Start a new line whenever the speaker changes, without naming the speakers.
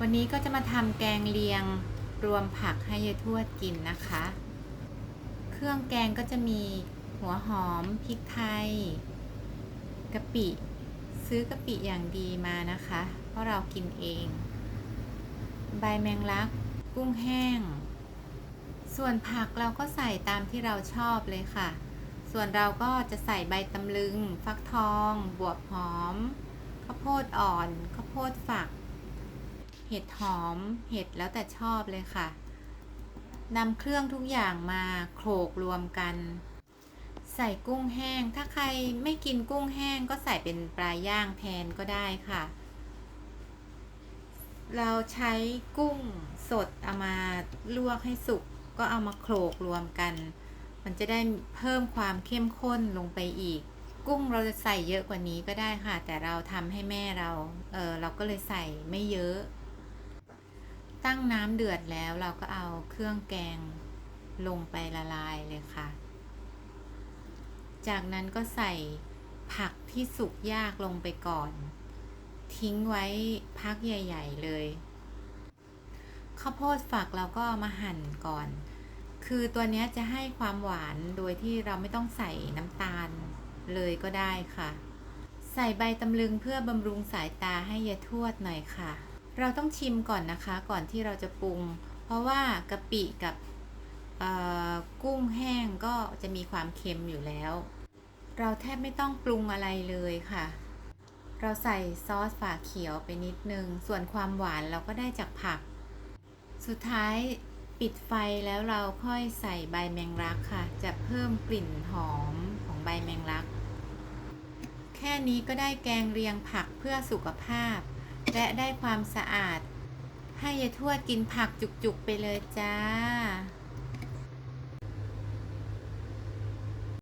วันนี้ก็จะมาทำแกงเลียงรวมผักให้ยายทวดกินนะคะ เครื่องแกงก็จะมีหัวหอมพริกไทยกะปิ ซื้อกะปิอย่างดีมานะคะ เพราะเรากินเอง ใบแมงลัก กุ้งแห้ง ส่วนผักเราก็ใส่ตามที่เราชอบเลยค่ะ ส่วนเราก็จะใส่ใบตำลึง ฟักทอง บวบหอม ข้าวโพดอ่อน ข้าวโพดฝัก เห็ดหอม เห็ดแล้วแต่ชอบเลยค่ะนำเครื่องทุกอย่างมาโขลกรวมกัน ใส่กุ้งแห้ง ถ้าใครไม่กินกุ้งแห้งก็ใส่เป็นปลาย่างแทนก็ได้ค่ะ เราใช้กุ้งสดเอามาลวกให้สุก ก็เอามาโขลกรวมกัน มันจะได้เพิ่มความเข้มข้นลงไปอีก กุ้งเราจะใส่เยอะกว่านี้ก็ได้ค่ะ แต่เราทำให้แม่เรา เออเราก็เลยใส่ไม่เยอะ ตั้งน้ำเดือดแล้วเราก็เอาเครื่องแกงลงไปละลายเลยค่ะ จากนั้นก็ใส่ผักที่สุกยากลงไปก่อน ทิ้งไว้พักใหญ่ ๆ เลยข้าวโพดฝักเราก็มาหั่นก่อน คือตัวนี้จะให้ความหวานโดยที่เราไม่ต้องใส่น้ำตาลเลยก็ได้ค่ะ ใส่ใบตำลึงเพื่อบำรุงสายตาให้ยายทวดหน่อยค่ะ เราต้องชิมก่อนนะคะ ก่อนที่เราจะปรุง เพราะว่ากะปิกับกุ้งแห้งก็จะมีความเค็มอยู่แล้ว เราแทบไม่ต้องปรุงอะไรเลยค่ะ เราใส่ซอสฝาเขียวไปนิดนึง ส่วนความหวานเราก็ได้จากผัก สุดท้ายปิดไฟแล้วเราค่อยใส่ใบแมงลักค่ะ จะเพิ่มกลิ่นหอมของใบแมงลัก แค่นี้ก็ได้แกงเรียงผักเพื่อสุขภาพ และได้ความสะอาด ให้ยายทวดกินผักจุกๆไปเลยจ้า